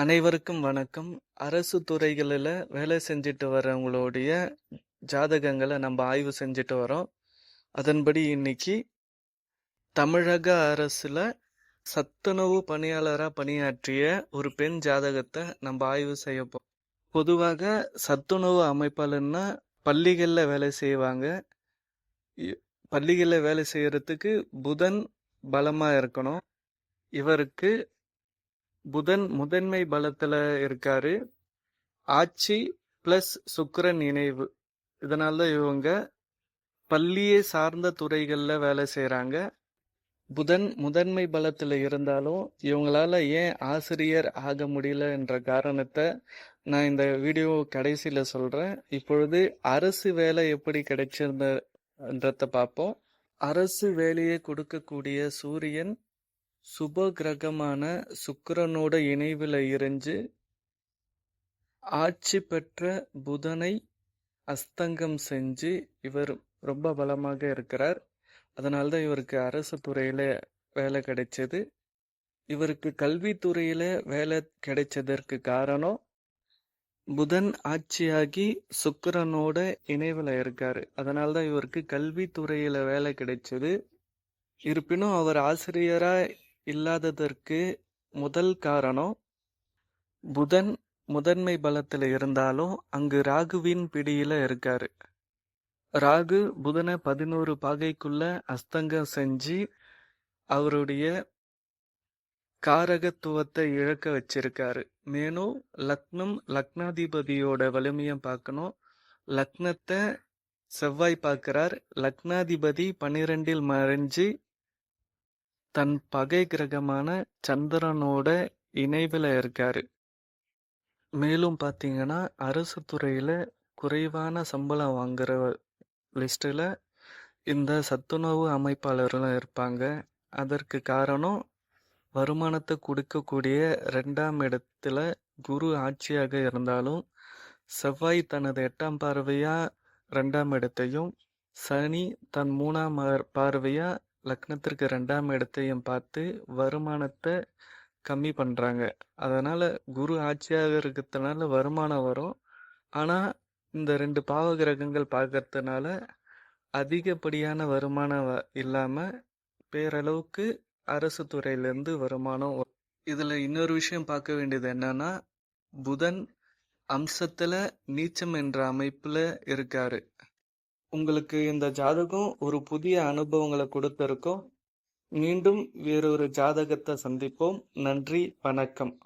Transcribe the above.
அனைவருக்கும் வணக்கம். அரசு துறைகளில் வேலை செஞ்சுட்டு வரவங்களுடைய ஜாதகங்களை நம்ம ஆய்வு செஞ்சுட்டு வரோம். அதன்படி இன்னைக்கு தமிழக அரசில் சத்துணவு பணியாளராக பணியாற்றிய ஒரு பெண் ஜாதகத்தை நம்ம ஆய்வு செய்யப்போம் பொதுவாக சத்துணவு அமைப்பாளர்னா பள்ளிகளில் வேலை செய்வாங்க. பள்ளிகளில் வேலை செய்கிறதுக்கு புதன் பலமாக இருக்கணும். இவருக்கு புதன் முதன்மை பலத்துல இருக்காரு. ஆட்சி பிளஸ் சுக்கரன் இணைவு. இதனால தான் இவங்க பள்ளியை சார்ந்த துறைகள்ல வேலை செய்கிறாங்க புதன் முதன்மை பலத்துல இருந்தாலும் இவங்களால ஏன் ஆசிரியர் ஆக முடியல என்ற காரணத்தை நான் இந்த வீடியோ கடைசியில சொல்றேன். இப்பொழுது அரசு வேலை எப்படி கிடைச்சிருந்தன்றத பார்ப்போம். அரசு வேலையை கொடுக்கக்கூடிய சூரியன் சுப கிரகமான சுக்கிரனோட இணைவுல இருந்து ஆட்சி பெற்ற புதனை அஸ்தங்கம் செஞ்சு இவர் ரொம்ப பலமாக இருக்கிறார். அதனால தான் இவருக்கு அரசு துறையில வேலை கிடைச்சது. இவருக்கு கல்வித்துறையில வேலை கிடைச்சதற்கு காரணம் புதன் ஆட்சியாகி சுக்கிரனோட இணைவில் இருக்காரு. அதனால தான் இவருக்கு கல்வித்துறையில வேலை கிடைச்சது. இருப்பினும் அவர் ஆசிரியரா இல்லாததற்கு முதல் காரணம் புதன் முதன்மை பலத்துல இருந்தாலும் அங்கு ராகுவின் பிடியில இருக்காரு. ராகு புதனை பதினோரு பாகைக்குள்ள அஸ்தங்கம் செஞ்சு அவருடைய காரகத்துவத்தை இழக்க வச்சிருக்காரு. மேலும் லக்னம் லக்னாதிபதியோட வலிமையை பார்க்கணும். லக்னத்தை செவ்வாய் பார்க்கிறார். லக்னாதிபதி பன்னிரெண்டில் மறைஞ்சு தன் பகை கிரகமான சந்திரனோட இணைவில் இருக்காரு. மேலும் பார்த்தீங்கன்னா அரசு துறையில் குறைவான சம்பளம் வாங்குற லிஸ்ட்டில் இந்த சத்துணவு அமைப்பாளர்களும் இருப்பாங்க. அதற்கு காரணம் வருமானத்தை கொடுக்கக்கூடிய ரெண்டாம் இடத்துல குரு ஆட்சியாக இருந்தாலும் செவ்வாய் தனது எட்டாம் பார்வையாக ரெண்டாம் இடத்தையும் சனி தன் மூணாம் பார்வையாக லக்னத்திற்கு ரெண்டாம் இடத்தையும் பார்த்து வருமானத்தை கம்மி பண்ணுறாங்க அதனால் குரு ஆட்சியாக இருக்கிறதுனால வருமானம் வரும். ஆனால் இந்த ரெண்டு பாவ கிரகங்கள் பார்க்கறதுனால அதிகப்படியான வருமானம் வ- பேரளவுக்கு அரசு துறையிலேருந்து வருமானம் இதில் இன்னொரு விஷயம் பார்க்க வேண்டியது என்னன்னா புதன் அம்சத்தில் நீச்சம் என்ற அமைப்பில் இருக்காரு. உங்களுக்கு இந்த ஜாதகம் ஒரு புதிய அனுபவங்களை கொடுத்திருக்கும். மீண்டும் வேறொரு ஜாதகத்தை சந்திப்போம். நன்றி வணக்கம்.